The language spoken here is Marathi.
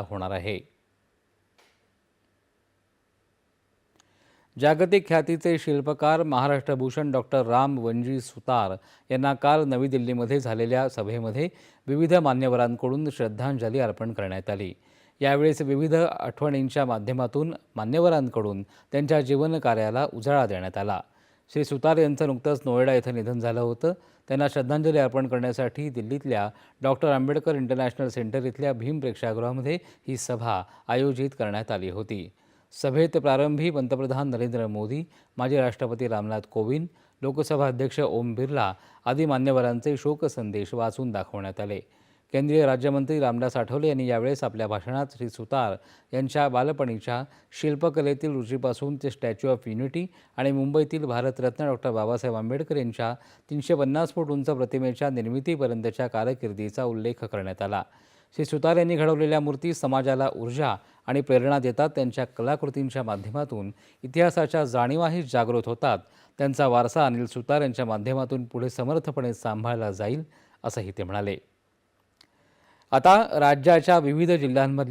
होणार आहे. जागतिक ख्यातीचे शिल्पकार महाराष्ट्रभूषण डॉक्टर राम वंजी सुतार यांना काल नवी दिल्लीमध्ये झालेल्या सभेमध्ये विविध मान्यवरांकडून श्रद्धांजली अर्पण करण्यात आली. यावेळेस विविध आठवणींच्या माध्यमातून मान्यवरांकडून त्यांच्या जीवनकार्याला उजाळा देण्यात आला. श्री सुतार यांचं नुकतंच नोएडा इथं निधन झालं होतं. त्यांना श्रद्धांजली अर्पण करण्यासाठी दिल्लीतल्या डॉक्टर आंबेडकर इंटरनॅशनल सेंटर इथल्या भीम प्रेक्षागृहामध्ये ही सभा आयोजित करण्यात आली होती. सभेत प्रारंभी पंतप्रधान नरेंद्र मोदी माजी राष्ट्रपती रामनाथ कोविंद लोकसभा अध्यक्ष ओम बिर्ला आदी मान्यवरांचे शोकसंदेश वाचून दाखवण्यात आले. केंद्रीय राज्यमंत्री रामदास आठवले यांनी यावेळेस आपल्या भाषणात श्री सुतार यांच्या बालपणीच्या शिल्पकलेतील रुचीपासून ते स्टॅच्यू ऑफ युनिटी आणि मुंबईतील भारतरत्न डॉक्टर बाबासाहेब आंबेडकर यांच्या तीनशे पन्नास फूट उंच प्रतिमेच्या निर्मितीपर्यंतच्या कारकिर्दीचा उल्लेख करण्यात आला. श्री सुतार यांनी घडवलेल्या मूर्ती समाजाला ऊर्जा आणि प्रेरणा देतात. त्यांच्या कलाकृतींच्या माध्यमातून इतिहासाच्या जाणीवाही जागृत होतात. त्यांचा वारसा अनिल सुतार यांच्या माध्यमातून पुढे समर्थपणे सांभाळला जाईल असंही ते म्हणाले. आता राज्याच्या विविध जिल्ह्यांमध्ये